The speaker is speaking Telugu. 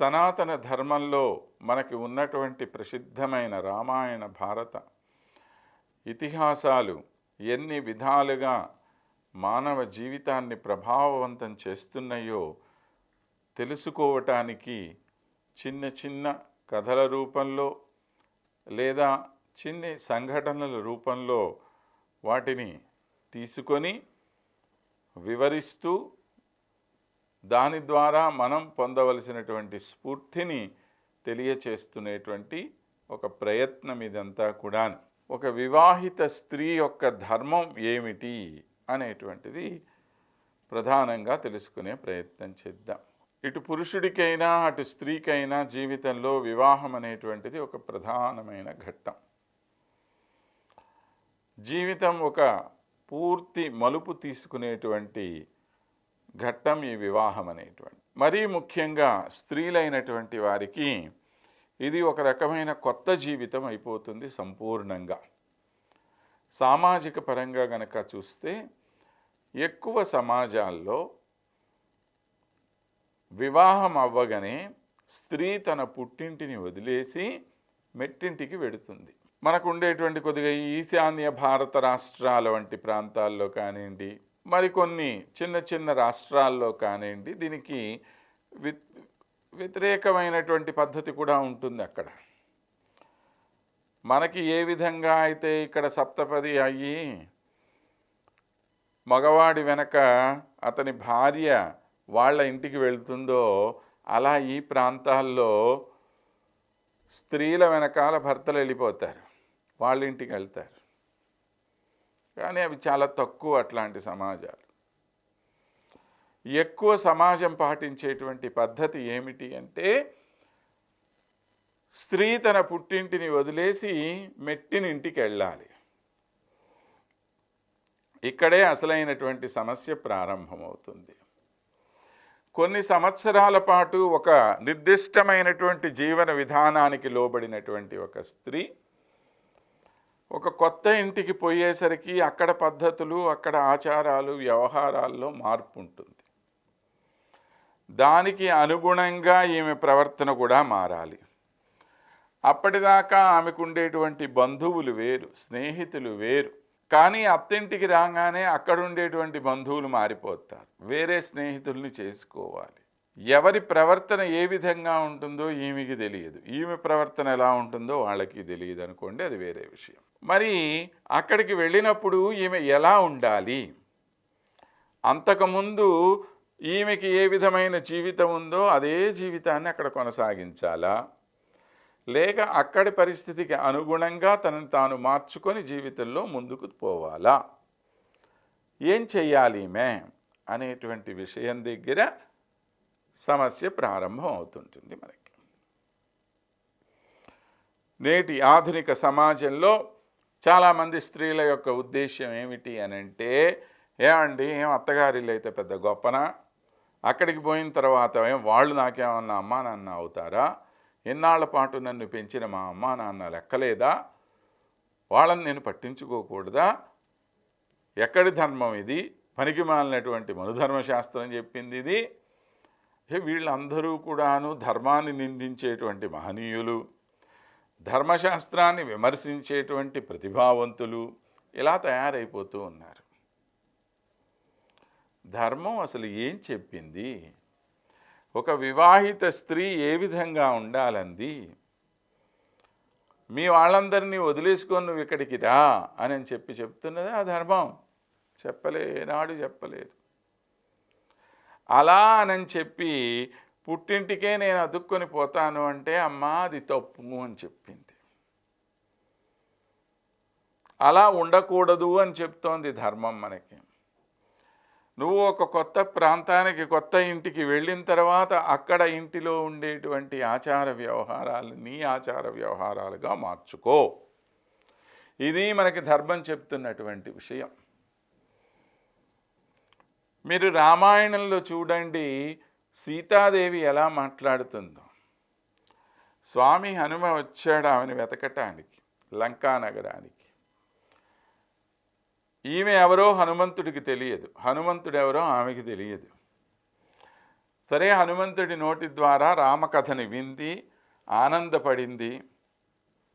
సనాతన ధర్మంలో మనకి ఉన్నటువంటి ప్రసిద్ధమైన రామాయణ భారత ఇతిహాసాలు ఎన్ని విధాలుగా మానవ జీవితాన్ని ప్రభావవంతం చేస్తున్నాయో తెలుసుకోవటానికి చిన్న చిన్న కథల రూపంలో లేదా చిన్ని సంఘటనల రూపంలో వాటిని తీసుకొని వివరిస్తూ దాని ద్వారా మనం పొందవలసినటువంటి స్ఫూర్తిని తెలియచేస్తునేటువంటి ఒక ప్రయత్నం ఇదంతా కూడా ఒక వివాహిత స్త్రీ యొక్క ధర్మం ఏమిటి అనేటువంటిది ప్రధానంగా తెలుసుకునే ప్రయత్నం చేద్దాం. ఇటు పురుషుడికైనా అటు స్త్రీకైనా జీవితంలో వివాహం అనేటువంటిది ఒక ప్రధానమైన ఘట్టం. జీవితం ఒక పూర్తి మలుపు తీసుకునేటువంటి ఘట్టం ఈ వివాహం అనేటువంటి. మరీ ముఖ్యంగా స్త్రీలైనటువంటి వారికి ఇది ఒక రకమైన కొత్త జీవితం అయిపోతుంది సంపూర్ణంగా. సామాజిక పరంగా గనక చూస్తే ఎక్కువ సమాజాల్లో వివాహం అవ్వగానే స్త్రీ తన పుట్టింటిని వదిలేసి మెట్టింటికి వెడుతుంది. మనకు ఉండేటువంటి కొద్దిగా ఈ ఈశాన్య భారత రాష్ట్రాల వంటి ప్రాంతాల్లో కానివ్వండి మరికొన్ని చిన్న చిన్న రాష్ట్రాల్లో కానివ్వండి దీనికి వి వ్యతిరేకమైనటువంటి పద్ధతి కూడా ఉంటుంది అక్కడ. మనకి ఏ విధంగా అయితే ఇక్కడ సప్తపది అయ్యి మగవాడి వెనక అతని భార్య వాళ్ళ ఇంటికి వెళ్తుందో అలా ఈ ప్రాంతాల్లో స్త్రీల వెనకాల భర్తలు వెళ్ళిపోతారు. వాళ్ళ ఇంటికి వెళ్తారు. కానీ అవి చాలా తక్కువ అట్లాంటి సమాజాలు. ఎక్కువ సమాజం పాటించేటువంటి పద్ధతి ఏమిటి అంటే స్త్రీ తన పుట్టింటిని వదిలేసి మెట్టినింటికి వెళ్ళాలి ఇక్కడే అసలైనటువంటి సమస్య ప్రారంభమవుతుంది. కొన్ని సంవత్సరాల పాటు ఒక నిర్దిష్టమైనటువంటి జీవన విధానానికి లోబడినటువంటి ఒక స్త్రీ ఒక కొత్త ఇంటికి పోయేసరికి అక్కడ పద్ధతులు అక్కడ ఆచారాలు వ్యవహారాల్లో మార్పు ఉంటుంది దానికి అనుగుణంగా ఈమె ప్రవర్తన కూడా మారాలి. అప్పటిదాకా ఆమెకు ఉండేటువంటి బంధువులు వేరు స్నేహితులు వేరు. కానీ అత్తింటికి రాగానే అక్కడ ఉండేటువంటి బంధువులు మారిపోతారు. వేరే స్నేహితుల్ని చేసుకోవాలి. ఎవరి ప్రవర్తన ఏ విధంగా ఉంటుందో ఈమెకి తెలియదు. ఈమె ప్రవర్తన ఎలా ఉంటుందో వాళ్ళకి తెలియదు అనుకోండి అది వేరే విషయం. మరి అక్కడికి వెళ్ళినప్పుడు ఈమె ఎలా ఉండాలి? అంతకుముందు ఈమెకి ఏ విధమైన జీవితం ఉందో అదే జీవితాన్ని అక్కడ కొనసాగించాలా? లేక అక్కడి పరిస్థితికి అనుగుణంగా తనని తాను మార్చుకొని జీవితంలో ముందుకు పోవాలా? ఏం చెయ్యాలి మే అనేటువంటి విషయం దగ్గర సమస్య ప్రారంభం అవుతుంటుంది మనకి. నేటి ఆధునిక సమాజంలో చాలామంది స్త్రీల యొక్క ఉద్దేశ్యం ఏమిటి అని అంటే ఏమండి ఏం అత్తగారిల్లు అయితే పెద్ద గొప్పన? అక్కడికి పోయిన తర్వాత ఏం వాళ్ళు నాకేమన్నా అమ్మా నాన్న అవుతారా? ఎన్నాళ్ళ పాటు నన్ను పెంచిన మా అమ్మా నాన్న లెక్కలేదా? వాళ్ళని నేను పట్టించుకోకూడదా? ఎక్కడి ధర్మం ఇది? పనికి మాలినటువంటి మనుధర్మశాస్త్రం చెప్పింది ఇది? వీళ్ళందరూ కూడాను ధర్మాన్ని నిందించేటువంటి మహనీయులు ధర్మశాస్త్రాన్ని విమర్శించేటువంటి ప్రతిభావంతులు ఇలా తయారైపోతూ ఉన్నారు. ధర్మం అసలు ఏం చెప్పింది? ఒక వివాహిత స్త్రీ ఏ విధంగా ఉండాలంది? మీ వాళ్ళందరినీ వదిలేసుకొని నువ్వు ఇక్కడికి రా అని చెప్పి చెప్తున్నది ఆ ధర్మం. చెప్పలేనాడు చెప్పలేదు. అలా అని చెప్పి పుట్టింటికే నేను అదుక్కొని పోతాను అంటే అమ్మా అది తప్పు అని చెప్పింది. అలా ఉండకూడదు అని చెప్తోంది ధర్మం మనకి. నువ్వు ఒక కొత్త ప్రాంతానికి కొత్త ఇంటికి వెళ్ళిన తర్వాత అక్కడ ఇంటిలో ఉండేటువంటి ఆచార వ్యవహారాలు నీ ఆచార వ్యవహారాలుగా మార్చుకో. ఇది మనకి ధర్మం చెప్తున్నటువంటి విషయం. మీరు రామాయణంలో చూడండి సీతాదేవి ఎలా మాట్లాడుతుందో. స్వామి హనుమ వచ్చాడు ఆమెను వెతకటానికి లంకా నగరానికి. ఈమె ఎవరో హనుమంతుడికి తెలియదు. హనుమంతుడు ఎవరో ఆమెకి తెలియదు. సరే హనుమంతుడి నోటి ద్వారా రామకథని వింది ఆనందపడింది.